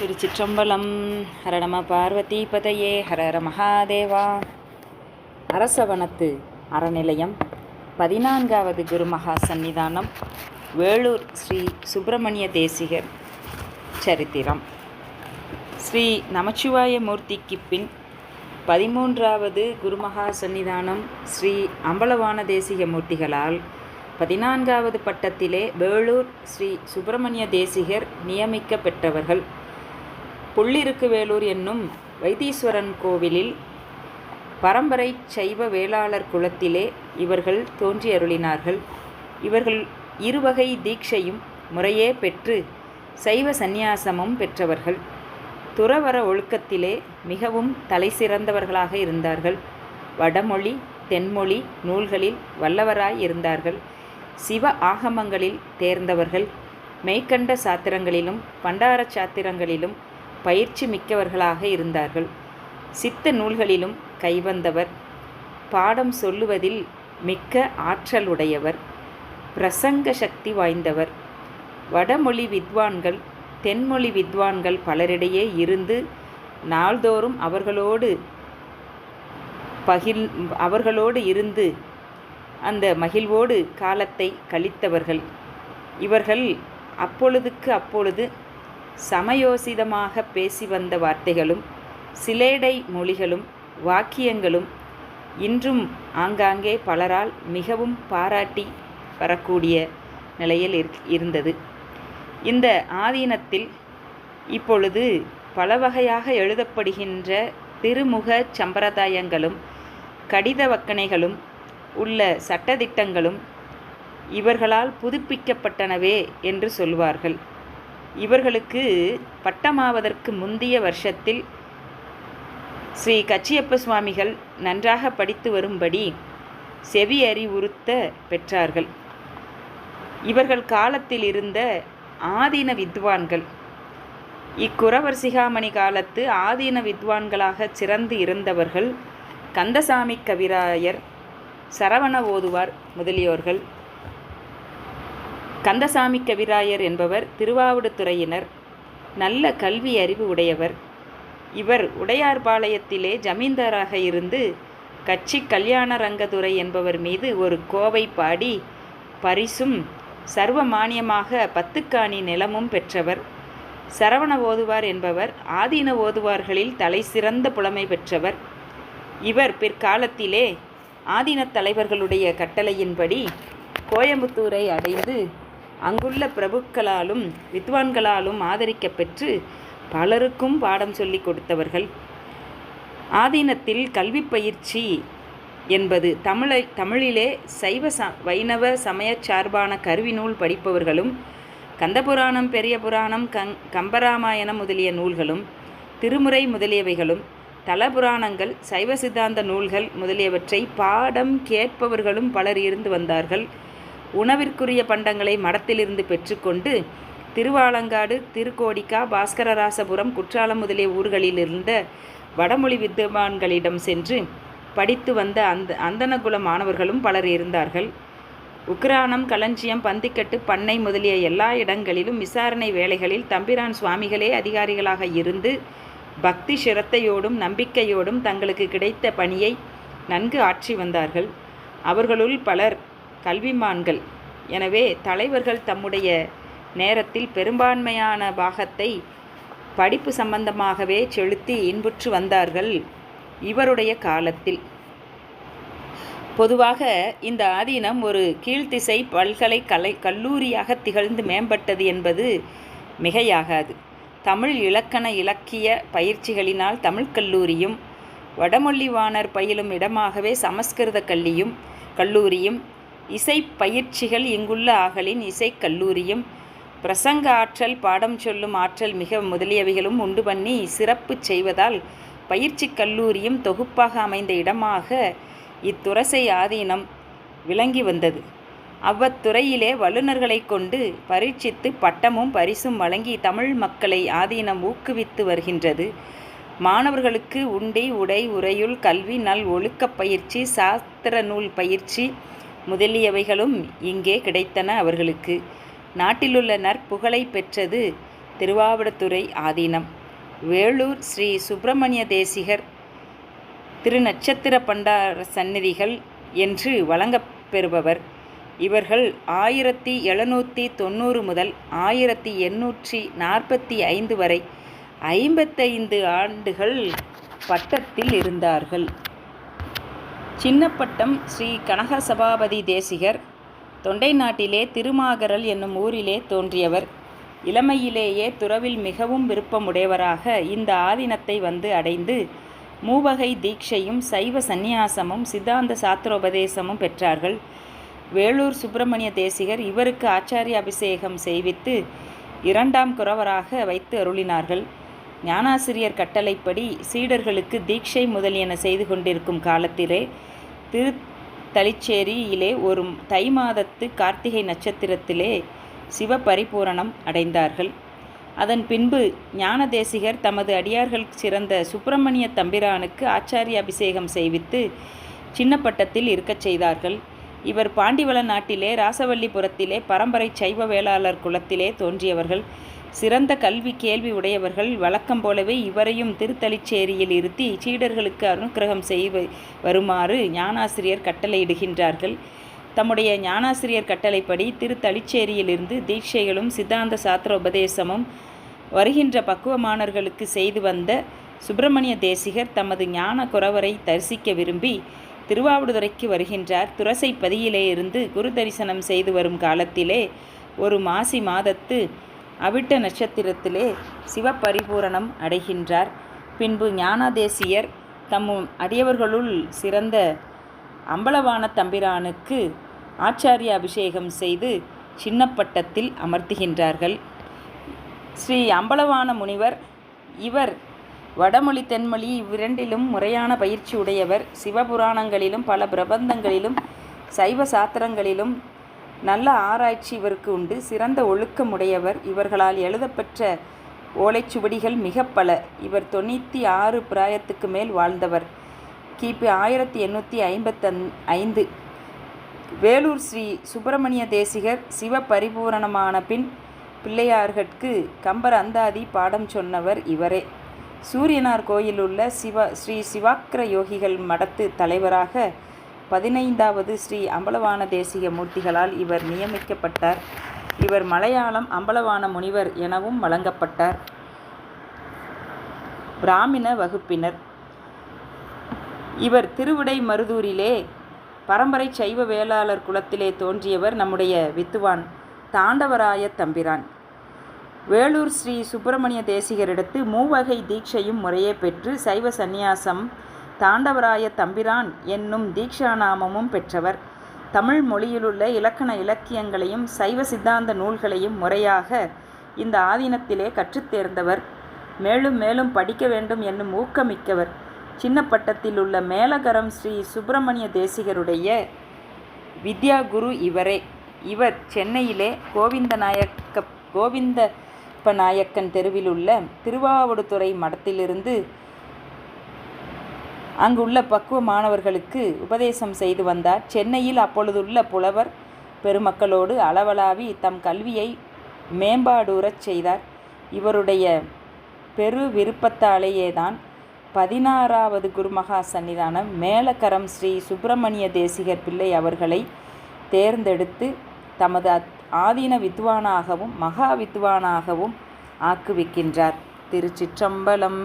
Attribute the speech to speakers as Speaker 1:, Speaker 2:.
Speaker 1: திருச்சிற்றம்பலம் ஹர நம பார்வதி பதையே ஹர மகாதேவா. அரசவனத்து அறநிலையம் பதினான்காவது குருமகா சந்நிதானம் வேலூர் ஸ்ரீ சுப்பிரமணிய தேசிகர் சரித்திரம். ஸ்ரீ நமச்சிவாய மூர்த்திக்கு பின் பதிமூன்றாவது குருமகா சந்நிதானம் ஸ்ரீ அம்பலவான தேசிக மூர்த்திகளால் பதினான்காவது பட்டத்திலே வேலூர் ஸ்ரீ சுப்பிரமணிய தேசிகர் நியமிக்க பெற்றவர்கள் பொள்ளிருக்குவேலூர் என்னும் வைத்தீஸ்வரன் கோவிலில் பரம்பரை சைவ வேளாளர் குலத்திலே இவர்கள் தோன்றி அருளினார்கள் இவர்கள் இருவகை தீட்சையும் முறையே பெற்று சைவ சந்நியாசமும் பெற்றவர்கள். துறவர ஒழுக்கத்திலே மிகவும் தலைசிறந்தவர்களாக இருந்தார்கள். வடமொழி தென்மொழி நூல்களில் வல்லவராய் இருந்தார்கள். சிவ ஆகமங்களில் தேர்ந்தவர்கள். மெய்கண்ட சாத்திரங்களிலும் பண்டார சாத்திரங்களிலும் பயிற்சி மிக்கவர்களாக இருந்தார்கள். சித்த நூல்களிலும் கைவந்தவர். பாடம் சொல்லுவதில் மிக்க ஆற்றலுடையவர். பிரசங்க சக்தி வாய்ந்தவர். வடமொழி வித்வான்கள் தென்மொழி வித்வான்கள் பலரிடையே இருந்து நாள்தோறும் அவர்களோடு பகிர் அவர்களோடு இருந்து அந்த மகிழ்வோடு காலத்தை கழித்தவர்கள். இவர்கள் அப்பொழுதுக்கு அப்பொழுது சமயோசிதமாக பேசி வந்த வார்த்தைகளும் சிலேடை மொழிகளும் வாக்கியங்களும் இன்றும் ஆங்காங்கே பலரால் மிகவும் பாராட்டி வரக்கூடிய நிலையில் இருந்தது. இந்த ஆதீனத்தில் இப்பொழுது பல வகையாக எழுதப்படுகின்ற திருமுக சம்பிரதாயங்களும் கடித வக்கணைகளும் உள்ள சட்டதிட்டங்களும் இவர்களால் புதுப்பிக்கப்பட்டனவே என்று சொல்வார்கள். இவர்களுக்கு பட்டமாவதற்கு முந்தைய வருஷத்தில் ஸ்ரீ கச்சியப்ப சுவாமிகள் நன்றாக படித்து வரும்படி செவி அறிவுறுத்த பெற்றார்கள். இவர்கள் காலத்தில் இருந்த ஆதீன வித்வான்கள். இக்குறவர் சிகாமணி காலத்து ஆதீன வித்வான்களாக சிறந்து இருந்தவர்கள் கந்தசாமி கவிராயர் சரவண ஓதுவார் முதலியோர்கள். கந்தசாமி கவிராயர் என்பவர் திருவாவடுதுறையினர் நல்ல கல்வி அறிவு உடையவர். இவர் உடையார்பாளையத்திலே ஜமீன்தாராக இருந்து கட்சி கல்யாண ரங்கதுரை என்பவர் மீது ஒரு கோவை பாடி பரிசும் சர்வ மானியமாக பத்துக்காணி நிலமும் பெற்றவர். சரவண ஓதுவார் என்பவர் ஆதீன ஓதுவார்களில் தலை சிறந்த புலமை பெற்றவர். இவர் பிற்காலத்திலே ஆதீன தலைவர்களுடைய கட்டளையின்படி கோயம்புத்தூரை அடைந்து அங்குள்ள பிரபுக்களாலும் வித்வான்களாலும் ஆதரிக்கப்பெற்று பலருக்கும் பாடம் சொல்லிக் கொடுத்தவர்கள். ஆதீனத்தில் கல்வி பயிற்சி என்பது தமிழை தமிழிலே சைவ ச வைணவ சமய சார்பான கருவி நூல் படிப்பவர்களும் கந்தபுராணம் பெரிய புராணம் கங் கம்பராமாயணம் முதலிய நூல்களும் திருமுறை முதலியவைகளும் தலபுராணங்கள் சைவ சித்தாந்த நூல்கள் முதலியவற்றை பாடம் கேட்பவர்களும் பலர் இருந்து வந்தார்கள். உணவிற்குரிய பண்டங்களை மடத்திலிருந்து பெற்றுக்கொண்டு திருவாலங்காடு திருக்கோடிக்கா பாஸ்கரராசபுரம் குற்றாலம் முதலிய ஊர்களில் இருந்த வடமொழி வித்வான்களிடம் சென்று படித்து வந்த அந்த அந்தனகுல மாணவர்களும் பலர் இருந்தார்கள். உக்ரானம் களஞ்சியம் பந்திக்கட்டு பண்ணை முதலிய எல்லா இடங்களிலும் விசாரணை வேலைகளில் தம்பிரான் சுவாமிகளே அதிகாரிகளாக இருந்து பக்தி சிரத்தையோடும் நம்பிக்கையோடும் தங்களுக்கு கிடைத்த பணியை நன்கு ஆற்றி வந்தார்கள். அவர்களுள் பலர் கல்விமான்கள். எனவே தலைவர்கள் தம்முடைய நேரத்தில் பெரும்பான்மையான பாகத்தை படிப்பு சம்பந்தமாகவே செலுத்தி இன்புற்று வந்தார்கள் இவருடைய காலத்தில். பொதுவாக இந்த ஆதீனம் ஒரு கீழ்த்திசை பல்கலைக்கலை கல்லூரியாக திகழ்ந்து மேம்பட்டது என்பது மிகையாகாது. தமிழ் இலக்கண இலக்கிய பயிற்சிகளினால் தமிழ் கல்லூரியும் வடமொழிவாணர் பயிலும் இடமாகவே சமஸ்கிருத கல்லியும் கல்லூரியும் இசை பயிற்சிகள் இங்குள்ள ஆகலின் இசைக்கல்லூரியும் பிரசங்க ஆற்றல் பாடம் சொல்லும் ஆற்றல் மிக முதலியவைகளும் உண்டு பண்ணி சிறப்பு செய்வதால் பயிற்சி கல்லூரியும் தொகுப்பாக அமைந்த இடமாக இத்துரசை ஆதீனம் விளங்கி வந்தது. அவ்வத்துறையிலே வல்லுநர்களை கொண்டு பரீட்சித்து பட்டமும் பரிசும் வழங்கி தமிழ் மக்களை ஆதீனம் ஊக்குவித்து வருகின்றது. மாணவர்களுக்கு உண்டை உடை உரையுள் கல்வி நல் ஒழுக்கப் பயிற்சி சாஸ்திர நூல் பயிற்சி முதலியவைகளும் இங்கே கிடைத்தன அவர்களுக்கு. நாட்டிலுள்ள நற்புகழை பெற்றது திருவாவடுதுறை ஆதீனம். வேளூர் ஸ்ரீ சுப்பிரமணிய தேசிகர் திருநட்சத்திர பண்டார சந்நிதிகள் என்று வழங்கப்பெறுபவர் இவர்கள் ஆயிரத்தி எழுநூற்றி தொண்ணூறு முதல் ஆயிரத்தி எண்ணூற்றி நாற்பத்தி ஐந்து வரை ஐம்பத்தைந்து ஆண்டுகள் பட்டத்தில் இருந்தார்கள். சின்னப்பட்டம் ஸ்ரீ கனக சபாபதி தேசிகர் தொண்டை நாட்டிலே திருமாகரல் என்னும் ஊரிலே தோன்றியவர். இளமையிலேயே துறவில் மிகவும் விருப்பமுடையவராக இந்த ஆதீனத்தை வந்து அடைந்து மூவகை தீட்சையும் சைவ சந்நியாசமும் சித்தாந்த சாத்திரோபதேசமும் பெற்றார்கள். வேலூர் சுப்பிரமணிய தேசிகர் இவருக்கு ஆச்சாரிய அபிஷேகம் செய்வித்து இரண்டாம் குறவராக வைத்து அருளினார்கள். ஞானாசிரியர் கட்டளைப்படி சீடர்களுக்கு தீட்சை முதலியன செய்து கொண்டிருக்கும் காலத்திலே திரு தளிச்சேரியிலே ஒரு தை மாதத்து கார்த்திகை நட்சத்திரத்திலே சிவ பரிபூரணம் அடைந்தார்கள். அதன் பின்பு ஞானதேசிகர் தமது அடியார்கள் சிறந்த சுப்பிரமணிய தம்பிரானுக்கு ஆச்சாரிய அபிஷேகம் செய்வித்து சின்னப்பட்டத்தில் இருக்கச் செய்தார்கள். இவர் பாண்டிவள நாட்டிலே ராசவல்லிபுரத்திலே பரம்பரை சைவ வேளாளர் குலத்திலே தோன்றியவர்கள். சிறந்த கல்வி கேள்வி உடையவர்கள் வழக்கம் போலவே இவரையும் திருத்தளிச்சேரியில் இருத்தி சீடர்களுக்கு அனுக்கிரகம் செய்வ வருமாறு ஞானாசிரியர் கட்டளையிடுகின்றார்கள். தம்முடைய ஞானாசிரியர் கட்டளைப்படி திருத்தளிச்சேரியிலிருந்து தீட்சைகளும் சித்தாந்த சாத்திர உபதேசமும் வருகின்ற பக்குவமானர்களுக்கு செய்து வந்த சுப்பிரமணிய தேசிகர் தமது ஞான குறவரை தரிசிக்க விரும்பி திருவாவடுதுறைக்கு வருகின்றார். துரசை பதியிலே இருந்து குரு தரிசனம் செய்து வரும் காலத்திலே ஒரு மாசி மாதத்து அவிட்ட நட்சத்திரத்திலே சிவபரிபூரணம் அடைகின்றார். பின்பு ஞானாதேசியர் தம் அடியவர்களுள் சிறந்த அம்பலவான தம்பிரானுக்கு ஆச்சாரிய அபிஷேகம் செய்து சின்னப்பட்டத்தில் அமர்த்துகின்றார்கள். ஸ்ரீ அம்பலவான முனிவர் இவர் வடமொழி தென்மொழி இவ்விரண்டிலும் முறையான பயிற்சி உடையவர். சிவபுராணங்களிலும் பல பிரபந்தங்களிலும் சைவ சாத்திரங்களிலும் நல்ல ஆராய்ச்சி இவருக்கு உண்டு. சிறந்த ஒழுக்கமுடையவர். இவர்களால் எழுதப்பெற்ற ஓலைச்சுவடிகள் மிக பல இவர் தொண்ணூற்றி ஆறு பிராயத்துக்கு மேல் வாழ்ந்தவர். கிபி ஆயிரத்தி எண்ணூற்றி ஐம்பத்தன் ஐந்து. வேலூர் ஸ்ரீ சுப்பிரமணிய தேசிகர் சிவ பரிபூரணமான பின் பிள்ளையார்கட்கு கம்பர் அந்தாதி பாடம் சொன்னவர் இவரே. சூரியனார் கோயிலுள்ள சிவ ஸ்ரீ சிவாக்கிர யோகிகள் மடத்து தலைவராக பதினைந்தாவது ஸ்ரீ அம்பலவான தேசிக மூர்த்திகளால் இவர் நியமிக்கப்பட்டார். இவர் மலையாளம் அம்பலவான முனிவர் எனவும் வழங்கப்பட்டார். பிராமின வகுப்பினர். இவர் திருவிடை மருதூரிலே பரம்பரை சைவ வேளாளர் குலத்திலே தோன்றியவர் நம்முடைய வித்துவான் தாண்டவராய தம்பிரான். வேலூர் ஸ்ரீ சுப்பிரமணிய தேசிகரிடத்து மூவகை தீட்சையும் முறையே பெற்று சைவ சந்நியாசம் தாண்டவராய தம்பிரான் என்னும் தீக்ஷாநாமமும் பெற்றவர். தமிழ் மொழியிலுள்ள இலக்கண இலக்கியங்களையும் சைவ சித்தாந்த நூல்களையும் முறையாக இந்த ஆதீனத்திலே கற்றுத்தேர்ந்தவர் மேலும் மேலும் படிக்க வேண்டும் என்னும் ஊக்கமிக்கவர். சின்னப்பட்டத்தில் உள்ள மேலகரம் ஸ்ரீ சுப்பிரமணிய தேசிகருடைய வித்யா குரு இவரே. இவர் சென்னையிலே கோவிந்தநாயக்க கோவிந்தப்பநாயக்கன் தெருவில் உள்ள திருவாவடுதுறை மடத்திலிருந்து அங்குள்ள பக்குவ மாணவர்களுக்கு உபதேசம் செய்து வந்தார். சென்னையில் அப்பொழுதுள்ள புலவர் பெருமக்களோடு அளவலாவி தம் கல்வியை மேம்பாடுறச் செய்தார். இவருடைய பெரு விருப்பத்தாலேயேதான் பதினாறாவது குருமகா சன்னிதானம் மேலக்கரம் ஸ்ரீ சுப்பிரமணிய தேசிகர் பிள்ளை அவர்களை தேர்ந்தெடுத்து தமது ஆதீன வித்வானாகவும் மகா வித்வானாகவும் ஆக்குவிக்கின்றார். திருச்சிற்றம்பலம்.